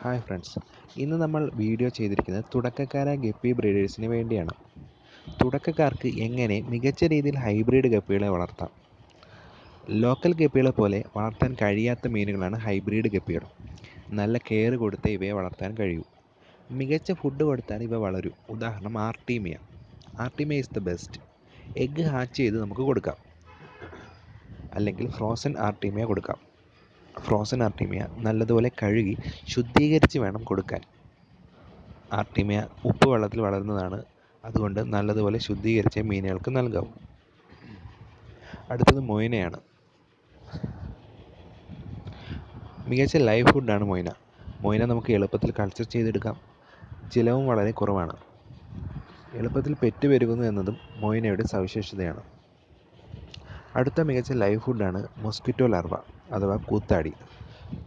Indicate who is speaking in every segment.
Speaker 1: Hi friends ഇന്ന് നമ്മൾ video ചെയ്തിരിക്കുന്നത് തുടക്കക്കാരായ ഗപ്പി ബ്രീഡേഴ്സിന് വേണ്ടിയാണ്. തുടക്കക്കാർക്ക് എങ്ങനെ മികച്ച രീതിയിൽ ഹൈബ്രിഡ് ഗപ്പികളെ വളർത്താം. ലോക്കൽ ഗപ്പികളെ പോലെ വളർത്താൻ കഴിയാത്ത മീനുകളാണ് ഹൈബ്രിഡ് ഗപ്പികൾ. നല്ല കെയർ കൊടുത്ത് ഇവയെ വളർത്താൻ കഴിയൂ. മികച്ച ഫുഡ് കൊടുത്താൽ ഇവ വളരും. ഉദാഹരണം Artemia Artemia is the best egg hatch ചെയ്ത് നമുക്ക് കൊടുക്കാം. അല്ലെങ്കിൽ ഫ്രോസൺ ആർട്ടീമിയ കൊടുക്കാം. ഫ്രോസൺ ആർട്ടിമിയ നല്ലതുപോലെ കഴുകി ശുദ്ധീകരിച്ച് വേണം കൊടുക്കാൻ. ആർട്ടിമിയ ഉപ്പ് വെള്ളത്തിൽ വളരുന്നതാണ് അതുകൊണ്ട് നല്ലതുപോലെ ശുദ്ധീകരിച്ച് മീനുകൾക്ക് നൽകാവും. അടുത്തത് മൊയിനയാണ്. മികച്ച ലൈവ് ഫുഡാണ് മൊയ്ന. മൊയ്ന നമുക്ക് എളുപ്പത്തിൽ കൾച്ചർ ചെയ്തെടുക്കാം. ചിലവും വളരെ കുറവാണ്. എളുപ്പത്തിൽ പെറ്റ് പെരുകുന്നു എന്നതും മൊയ്നയുടെ സവിശേഷതയാണ്. അടുത്ത മികച്ച ലൈവ് ഫുഡാണ് മൊസ്കിറ്റോ ലാർവ അഥവാ കൂത്താടി.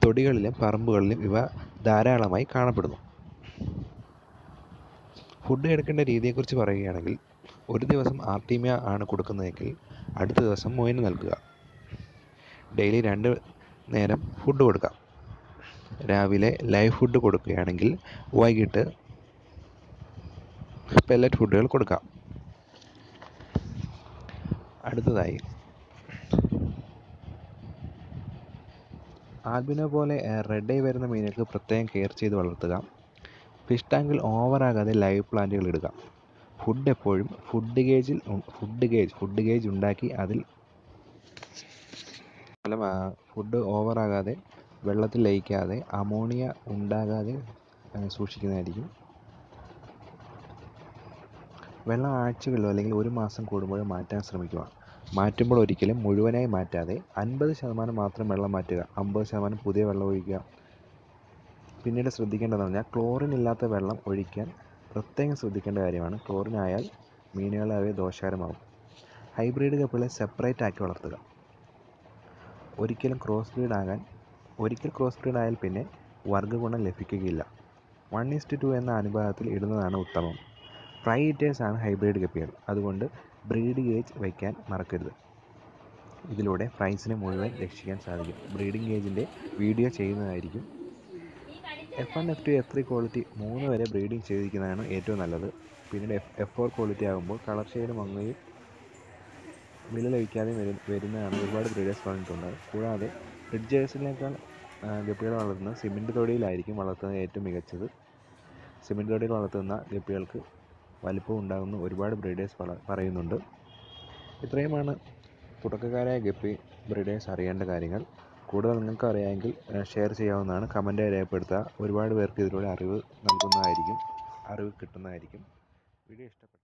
Speaker 1: തൊടികളിലും പറമ്പുകളിലും ഇവ ധാരാളമായി കാണപ്പെടുന്നു. ഫുഡ് എടുക്കേണ്ട രീതിയെക്കുറിച്ച് പറയുകയാണെങ്കിൽ ഒരു ദിവസം ആർട്ടീമിയ ആണ് കൊടുക്കുന്നതെങ്കിൽ അടുത്ത ദിവസം മൊയിന് നൽകുക. ഡെയിലി രണ്ട് നേരം ഫുഡ് കൊടുക്കാം. രാവിലെ ലൈവ് ഫുഡ് കൊടുക്കുകയാണെങ്കിൽ വൈകിട്ട് പെല്ലറ്റ് ഫുഡുകൾ കൊടുക്കാം. അടുത്തതായി ആൽബിനോ പോലെ റെഡ് ആയി വരുന്ന മീനുകൾക്ക് പ്രത്യേകം കെയർ ചെയ്ത് വളർത്തുക. ഫിഷ് ടാങ്കിൽ ഓവറാകാതെ ലൈവ് പ്ലാന്റുകൾ ഇടുക. ഫുഡ് എപ്പോഴും ഫുഡ് ഗേജിൽ ഫുഡ് ഗേജ് ഫുഡ് ഗേജ് ഉണ്ടാക്കി അതിൽ ഫുഡ് ഓവറാകാതെ വെള്ളത്തിൽ ലയിക്കാതെ അമോണിയ ഉണ്ടാകാതെ സൂക്ഷിക്കുന്നതായിരിക്കും. വെള്ളം ആഴ്ചകളിലോ അല്ലെങ്കിൽ ഒരു മാസം കൂടുമ്പോഴോ മാറ്റാൻ ശ്രമിക്കുക. മാറ്റുമ്പോൾ ഒരിക്കലും മുഴുവനായി മാറ്റാതെ അൻപത് ശതമാനം മാത്രം വെള്ളം മാറ്റുക അമ്പത് ശതമാനം പുതിയ വെള്ളം ഒഴിക്കുക. പിന്നീട് ശ്രദ്ധിക്കേണ്ടതെന്ന് പറഞ്ഞാൽ ക്ലോറിൻ ഇല്ലാത്ത വെള്ളം ഒഴിക്കാൻ പ്രത്യേകം ശ്രദ്ധിക്കേണ്ട കാര്യമാണ്. ക്ലോറിൻ ആയാൽ മീനുകളെ അവയെ ദോഷകരമാകും. ഹൈബ്രിഡ് കപ്പുകളെ സെപ്പറേറ്റ് ആക്കി വളർത്തുക. ഒരിക്കലും ക്രോസ് ബ്രീഡ് ആകാൻ ഒരിക്കൽ ക്രോസ് ബ്രീഡ് ആയാൽ പിന്നെ വർഗഗുണം ലഭിക്കുകയില്ല. വൺ ഈസ്റ്റ് ടു എന്ന അനുപാതത്തിൽ ഇടുന്നതാണ് ഉത്തമം. ഫ്രൈ ആണ് ഹൈബ്രിഡ് കപ്പികൾ. അതുകൊണ്ട് ബ്രീഡ് ഗേജ് വയ്ക്കാൻ മറക്കരുത്. ഇതിലൂടെ ഫ്രൈസിനെ മുഴുവൻ രക്ഷിക്കാൻ സാധിക്കും. ബ്രീഡിംഗ് ഗേജിന്റെ വീഡിയോ ചെയ്യുന്നതായിരിക്കും. F one F two F three quality മൂന്ന് വരെ ബ്രീഡിംഗ് ചെയ്തിരിക്കുന്നതാണ് ഏറ്റവും നല്ലത്. പിന്നീട് എഫ് എഫ് ഫോർ ക്വാളിറ്റി ആകുമ്പോൾ കളർ ഷെയ്ഡ് മങ്ങുകയും വില ലഭിക്കാതെ വരുന്നതാണ് ഒരുപാട് ബ്രീഡേഴ്സ് പറഞ്ഞിട്ടുണ്ട്. കൂടാതെ ബ്രിഡ്ജേഴ്സിനേക്കാൾ ഗപ്പികൾ വളർത്തുന്നത് സിമെന്റ് തൊടിയിലായിരിക്കും വളർത്തുന്നത് ഏറ്റവും മികച്ചത്. സിമെന്റ് തൊടിയിൽ വളർത്തുന്ന ഗപ്പികൾക്ക് വലിപ്പം ഉണ്ടാകുന്ന ഒരുപാട് ബ്രീഡേഴ്സ് പറയുന്നുണ്ട്. ഇത്രയുമാണ് തുടക്കക്കാരായ ഗപ്പി ബ്രീഡേഴ്സ് അറിയേണ്ട കാര്യങ്ങൾ. കൂടുതൽ നിങ്ങൾക്ക് അറിയാമെങ്കിൽ ഷെയർ ചെയ്യാവുന്നതാണ്. കമന്റായി രേഖപ്പെടുത്തുക. ഒരുപാട് പേർക്ക് ഇതിലൂടെ അറിവ് നൽകുന്നതായിരിക്കും. അറിവ് കിട്ടുന്നതായിരിക്കും. വീഡിയോ ഇഷ്ടപ്പെട്ട